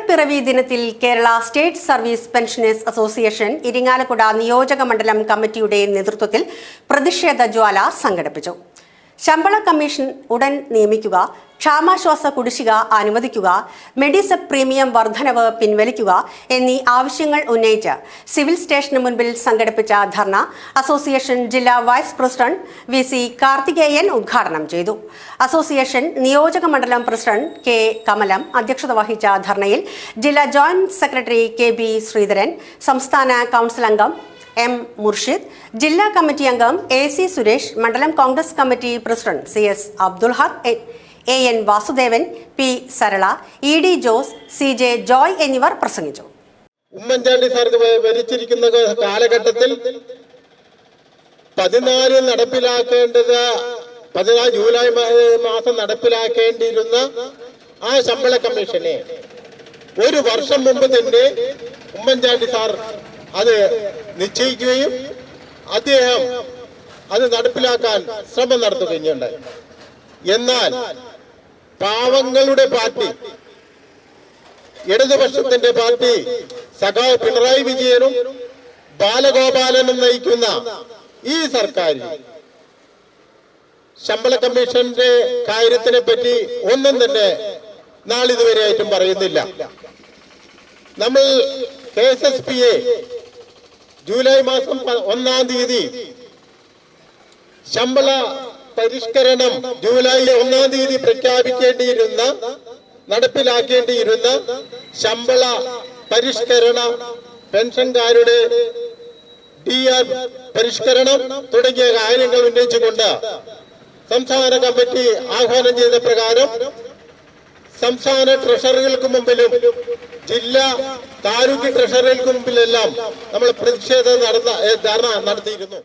കേരളപ്പിറവി ദിനത്തിൽ Kerala state service pensioners association Irinjalakuda നിയോജക മണ്ഡലം കമ്മിറ്റിയുടെ നേതൃത്വത്തിൽ പ്രതിഷേധ ജ്വാല സംഘടിപ്പിച്ചു. ശമ്പള കമ്മീഷൻ ഉടൻ നിയമിക്കുക. ക്ഷാമാശ്വാസ കുടിശ്ശിക അനുവദിക്കുക മെഡിസെപ് പ്രീമിയം വർധനവ് പിൻവലിക്കുക എന്നീ ആവശ്യങ്ങൾ ഉന്നയിച്ച് സിവിൽ സ്റ്റേഷന് മുൻപിൽ സംഘടിപ്പിച്ച ധർണ അസോസിയേഷൻ ജില്ലാ vice president V C Karthikeyan ഉദ്ഘാടനം ചെയ്തു. അസോസിയേഷൻ നിയോജക മണ്ഡലം പ്രസിഡന്റ് കെ കമലം അധ്യക്ഷത വഹിച്ച ധർണയിൽ ജില്ലാ joint secretary K B Sreedharan സംസ്ഥാന കൗൺസിൽ അംഗം എം മുർഷിദ് ജില്ലാ കമ്മിറ്റി അംഗം എ സി സുരേഷ് മണ്ഡലം Congress committee president C S Abdul Haq A- N Vasudevan P Sarala E D Jose C J Joy എന്നിവർ പ്രസംഗിച്ചു. ഉമ്മൻചാണ്ടി സാർ വരിച്ചിരിക്കുന്ന കാലഘട്ടത്തിൽ പതിനാല് നടപ്പിലാക്കേണ്ടത് പതിനാല് ജൂലൈ മാസം നടപ്പിലാക്കേണ്ടിയിരുന്ന ആ ശമ്പള കമ്മീഷനെ. ഒരു വർഷം മുമ്പ് തന്നെ ഉമ്മൻചാണ്ടി സാർ അത് നിശ്ചയിക്കുകയും അദ്ദേഹം അത് നടപ്പിലാക്കാൻ ശ്രമം നടത്തുകയുണ്ടായി. എന്നാൽ പാവങ്ങളുടെ പാർട്ടി. ഇടതുപക്ഷത്തിന്റെ പാർട്ടി സഖാവ് പിണറായി വിജയനും ബാലഗോപാലനും നയിക്കുന്ന ഈ സർക്കാർ ശമ്പള കമ്മീഷന്റെ കാര്യത്തിനെ പറ്റി ഒന്നും തന്നെ നാളിതുവരെയായിട്ടും പറയുന്നില്ല. നമ്മൾ K S S P A July മാസം ഒന്നാം തീയതി ശമ്പള പരിഷ്കരണം ജൂലൈ ഒന്നാം തീയതി പ്രഖ്യാപിക്കേണ്ടിയിരുന്ന നടപ്പിലാക്കേണ്ടിയിരുന്ന ശമ്പള പരിഷ്കരണ പെൻഷൻകാരുടെ ഡി ആർ പരിഷ്കരണം തുടങ്ങിയ കാര്യങ്ങൾ ഉന്നയിച്ചുകൊണ്ട് സംസ്ഥാന കമ്മിറ്റി ആഹ്വാനം ചെയ്ത പ്രകാരം സംസ്ഥാന ട്രഷറികൾക്ക് മുമ്പിലും ജില്ലാ താലൂക്ക് ട്രഷറികൾക്ക് മുമ്പിലെല്ലാം നമ്മൾ പ്രതിഷേധം നടന്ന ധർണ നടത്തിയിരുന്നു.